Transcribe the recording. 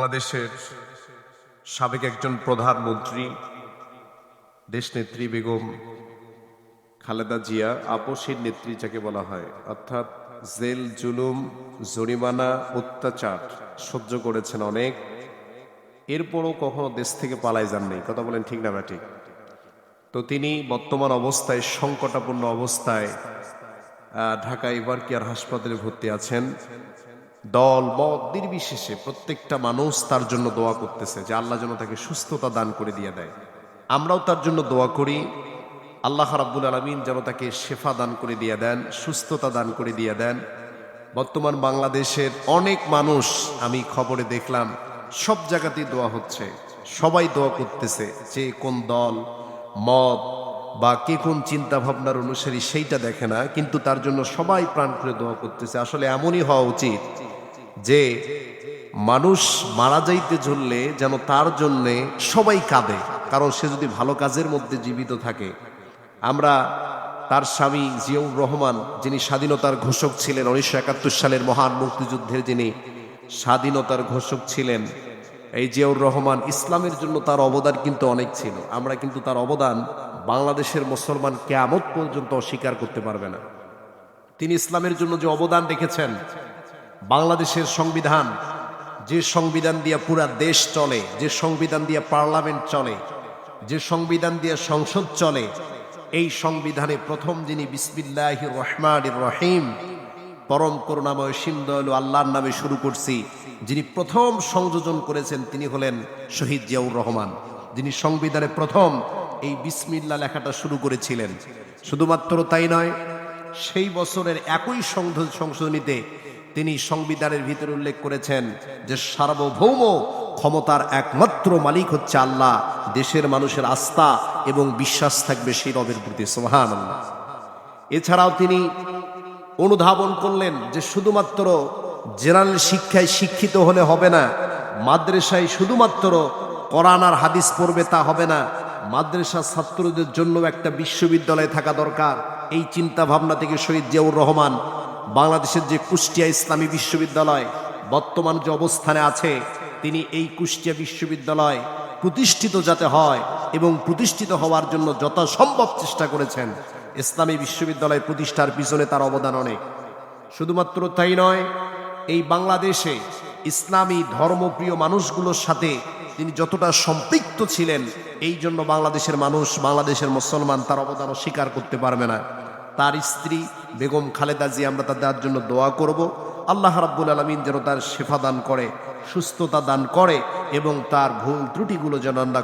বাংলাদেশের সাবেক একজন প্রধানমন্ত্রী, দেশনেত্রী বেগম খালেদা জিয়া, আপসের নেত্রী যাকে বলা হয়, অর্থাৎ জেল, জুলুম, জরিমানা, অত্যাচার সহ্য করেছেন অনেক। এরপরও কখনো দেশ থেকে পালায় যাননি। কথা বলেন ঠিক না ব্যাঠিক তো তিনি বর্তমান অবস্থায়, সংকটাপন্ন অবস্থায় ঢাকা এবার কেয়ার হাসপাতালে ভর্তি আছেন। দল, মত নির্বিশেষে প্রত্যেকটা মানুষ তার জন্য দোয়া করতেছে যে আল্লাহ যেন তাকে সুস্থতা দান করে দিয়ে দেয়। আমরাও তার জন্য দোয়া করি। আল্লাহ রাব্বুল আলমিন যেন তাকে শেফা দান করে দিয়ে দেন, সুস্থতা দান করে দিয়ে দেন। বর্তমান বাংলাদেশের অনেক মানুষ, আমি খবরে দেখলাম, সব জায়গাতেই দোয়া হচ্ছে। সবাই দোয়া করতেছে যে কোন দল, মত বা কে কোন চিন্তা ভাবনার অনুসারী সেইটা দেখে না, কিন্তু তার জন্য সবাই প্রাণ করে দোয়া করতেছে। আসলে এমনই হওয়া উচিত যে মানুষ মারা যাইতে ঝুললে যেন তার জন্যে সবাই কাঁদে, কারণ সে যদি ভালো কাজের মধ্যে জীবিত থাকে। আমরা তার স্বামী জিয়াউর রহমান, যিনি স্বাধীনতার ঘোষক ছিলেন, উনিশশো একাত্তর সালের মহান মুক্তিযুদ্ধের যিনি স্বাধীনতার ঘোষক ছিলেন, এই জিয়াউর রহমান ইসলামের জন্য তার অবদান কিন্তু অনেক ছিল। আমরা কিন্তু তার অবদান বাংলাদেশের মুসলমান কেয়ামত পর্যন্ত অস্বীকার করতে পারবে না। তিনি ইসলামের জন্য যে অবদান রেখেছেন বাংলাদেশের সংবিধান, যে সংবিধান দিয়ে পুরা দেশ চলে, যে সংবিধান দিয়ে পার্লামেন্ট চলে, যে সংবিধান দিয়ে সংসদ চলে, এই সংবিধানে প্রথম যিনি বিসমিল্লাহ রহমান রহিম, পরম করুণাময় সিন্দয়ালু আল্লাহর নামে শুরু করছি, যিনি প্রথম সংযোজন করেছেন তিনি হলেন শহীদ জিয়াউর রহমান, যিনি সংবিধানে প্রথম এই বিসমিল্লা লেখাটা শুরু করেছিলেন। শুধুমাত্র তাই নয়, সেই বছরের একই সংশোধনীতে তিনি সংবিধানের ভিতরে উল্লেখ করেছেন যে সার্বভৌম ক্ষমতার একমাত্র মালিক হচ্ছে আল্লাহ। দেশের মানুষের আস্থা এবং বিশ্বাস থাকবে সেই রবের প্রতি সোহান এছাড়াও তিনি অনুধাবন করলেন যে শুধুমাত্র জেনারেল শিক্ষায় শিক্ষিত হলে হবে না, মাদ্রাসায় শুধুমাত্র কোরআন আর হাদিস পড়বে তা হবে না মাদ্রাসা ছাত্রদের জন্য একটা বিশ্ববিদ্যালয় থাকা দরকার। এই চিন্তা ভাবনা থেকে শহীদ জিয়াউর রহমান বাংলাদেশের যে কুষ্টিয়া ইসলামী বিশ্ববিদ্যালয় বর্তমান যে অবস্থানে আছে, তিনি এই কুষ্টিয়া বিশ্ববিদ্যালয় প্রতিষ্ঠিত যাতে হয় এবং প্রতিষ্ঠিত হওয়ার জন্য যথাসম্ভব চেষ্টা করেছেন। ইসলামী বিশ্ববিদ্যালয় প্রতিষ্ঠার পিছনে তার অবদান অনেক। শুধুমাত্র তাই নয়, এই বাংলাদেশে ইসলামী ধর্মপ্রিয় মানুষগুলোর সাথে তিনি যতটা সম্পৃক্ত ছিলেন, এই জন্য বাংলাদেশের মানুষ, বাংলাদেশের মুসলমান তার অবদান অস্বীকার করতে পারবে না। তার স্ত্রী বেগম খালেদা জি আমরা তাদের জন্য দোয়া করব। আল্লাহ রাব্বুল আলমিন যেন তার শেফা দান করে, সুস্থতা দান করে এবং তার ভুল ত্রুটিগুলো যেন আমরা